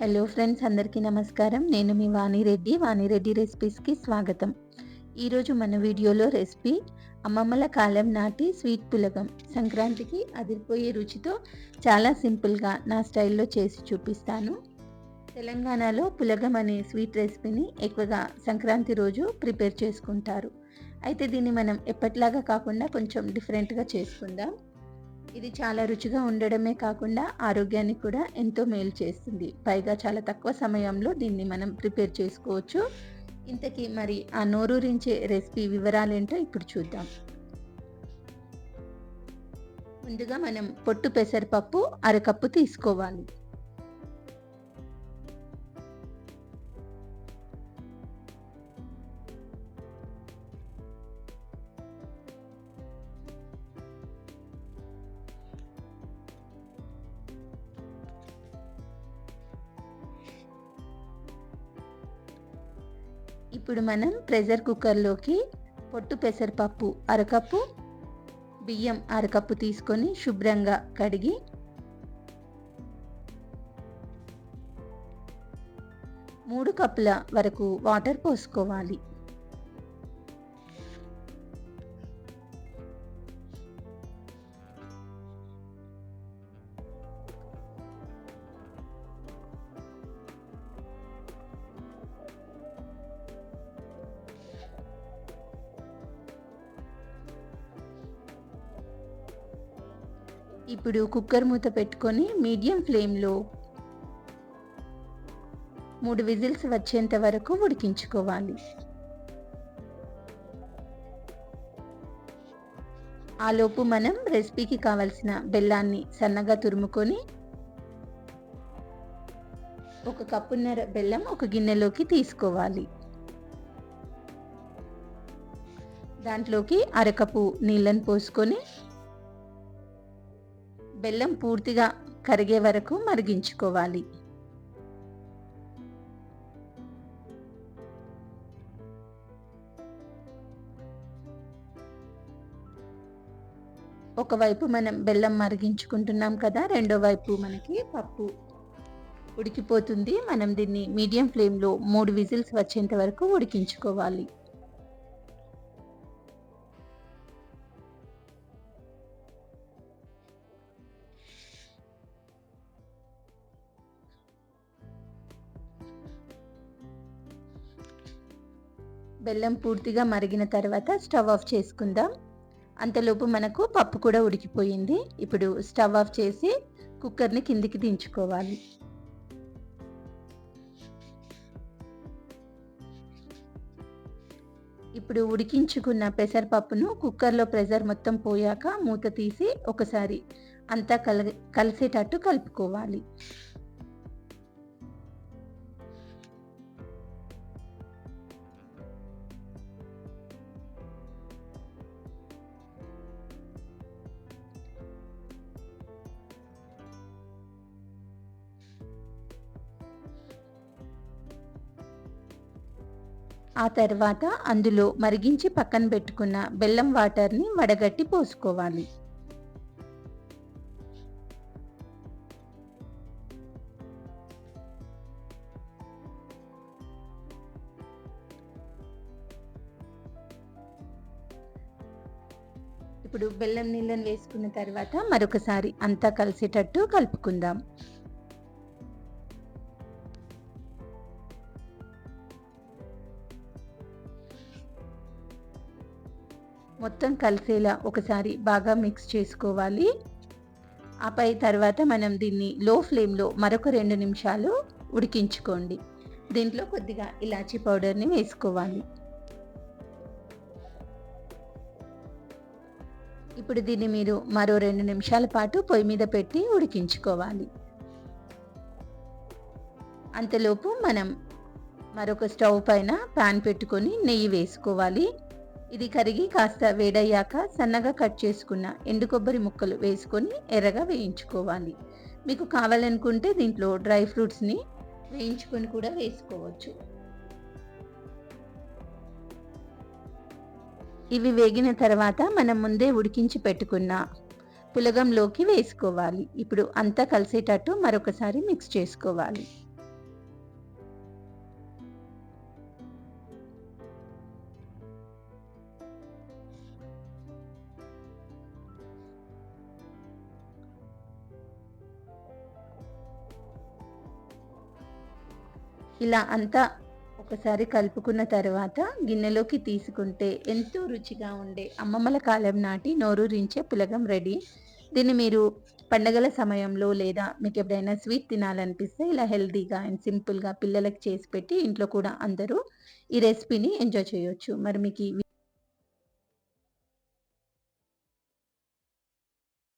Hello friends అందరికీ నమస్కారం. నేను మీ వాణిరెడ్డి వాణిరెడ్డి రెసిపీస్కి స్వాగతం. ఈరోజు మన వీడియోలో రెసిపీ అమ్మమ్మల కాలం నాటి స్వీట్ పులగం. సంక్రాంతికి అదిరిపోయే రుచితో చాలా సింపుల్గా నా స్టైల్లో చేసి చూపిస్తాను. తెలంగాణలో పులగం అనే స్వీట్ రెసిపీని ఎక్కువగా సంక్రాంతి రోజు ప్రిపేర్ చేసుకుంటారు. అయితే దీన్ని మనం ఎప్పటిలాగా కాకుండా కొంచెం డిఫరెంట్గా చేసుకుందాం. ఇది చాలా రుచిగా ఉండడమే కాకుండా ఆరోగ్యానికి కూడా ఎంతో మేలు చేస్తుంది. పైగా చాలా తక్కువ సమయంలో దీన్ని మనం ప్రిపేర్ చేసుకోవచ్చు. ఇంతకీ మరి ఆ నోరూరించే రెసిపీ వివరాలేంటో ఇప్పుడు చూద్దాం. ముందుగా మనం పొట్టు పెసరపప్పు అరకప్పు తీసుకోవాలి. ఇప్పుడు మనం ప్రెషర్ కుక్కర్లోకి పొట్టు పెసరపప్పు అరకప్పు బియ్యం అరకప్పు తీసుకొని శుభ్రంగా కడిగి మూడు కప్పుల వరకు వాటర్ పోసుకోవాలి. ఇప్పుడు కుక్కర్ మూత పెట్టుకొని మీడియం ఫ్లేమ్లో మూడు విజిల్స్ వచ్చేంత వరకు ఉడికించుకోవాలి. ఆలోపు మనం రెసిపీకి కావలసిన బెల్లాన్ని సన్నగా తురుముకొని ఒక కప్పున్నర బెల్లం ఒక గిన్నెలోకి తీసుకోవాలి. దాంట్లోకి అరకపు నీళ్ళని పోసుకొని బెల్లం పూర్తిగా కరిగే వరకు మరిగించుకోవాలి. ఒకవైపు మనం బెల్లం మరిగించుకుంటున్నాం కదా రెండో వైపు మనకి పప్పు ఉడికిపోతుంది. మనం దీన్ని మీడియం ఫ్లేమ్లో మూడు విజిల్స్ వచ్చేంత వరకు ఉడికించుకోవాలి. బెల్లం పూర్తిగా మరిగిన తర్వాత స్టవ్ ఆఫ్ చేసుకుందాం. అంతలోపు మనకు పప్పు కూడా ఉడికిపోయింది. ఇప్పుడు స్టవ్ ఆఫ్ చేసి కుక్కర్ని కిందికి దించుకోవాలి. ఇప్పుడు ఉడికించుకున్న పెసరపప్పును కుక్కర్లో ప్రెజర్ మొత్తం పోయాక మూత తీసి ఒకసారి అంతా కల కలిసేటట్టు కలుపుకోవాలి. ఆ తర్వాత అందులో మరిగించి పక్కన పెట్టుకున్న బెల్లం వాటర్ని వడగట్టి పోసుకోవాలి. ఇప్పుడు బెల్లం నీళ్ళని వేసుకున్న తర్వాత మరొకసారి అంతా కలిసేటట్టు కలుపుకుందాం. మొత్తం కలిసేలా ఒకసారి బాగా మిక్స్ చేసుకోవాలి. ఆపై తర్వాత మనం దీన్ని లో ఫ్లేమ్లో మరొక రెండు నిమిషాలు ఉడికించుకోండి. దీంట్లో కొద్దిగా ఇలాచీ పౌడర్ని వేసుకోవాలి. ఇప్పుడు దీన్ని మీరు మరో రెండు నిమిషాల పాటు పొయ్యి మీద పెట్టి ఉడికించుకోవాలి. అంతలోపు మనం మరొక స్టవ్ పైన ప్యాన్ పెట్టుకొని నెయ్యి వేసుకోవాలి. ఇది కరిగి కాస్త వేడయ్యాక సన్నగా కట్ చేసుకున్న ఎండు కొబ్బరి ముక్కలు వేసుకొని ఎర్రగా వేయించుకోవాలి. మీకు కావాలనుకుంటే దీంట్లో డ్రై ఫ్రూట్స్ని వేయించుకొని కూడా వేసుకోవచ్చు. ఇవి వేగిన తర్వాత మనం ముందే ఉడికించి పెట్టుకున్న పులగంలోకి వేసుకోవాలి. ఇప్పుడు అంతా కలిసేటట్టు మరొకసారి మిక్స్ చేసుకోవాలి. ఇలా అంతా ఒకసారి కలుపుకున్న తర్వాత గిన్నెలోకి తీసుకుంటే ఎంతో రుచిగా ఉండే అమ్మమ్మల కాలం నాటి నోరూరించే పులగం రెడీ. దీన్ని మీరు పండగల సమయంలో లేదా మీకు ఎప్పుడైనా స్వీట్ తినాలనిపిస్తే ఇలా హెల్తీగా అండ్ సింపుల్గా పిల్లలకు చేసి పెట్టి ఇంట్లో కూడా అందరూ ఈ రెసిపీని ఎంజాయ్ చేయొచ్చు. మరి మీకు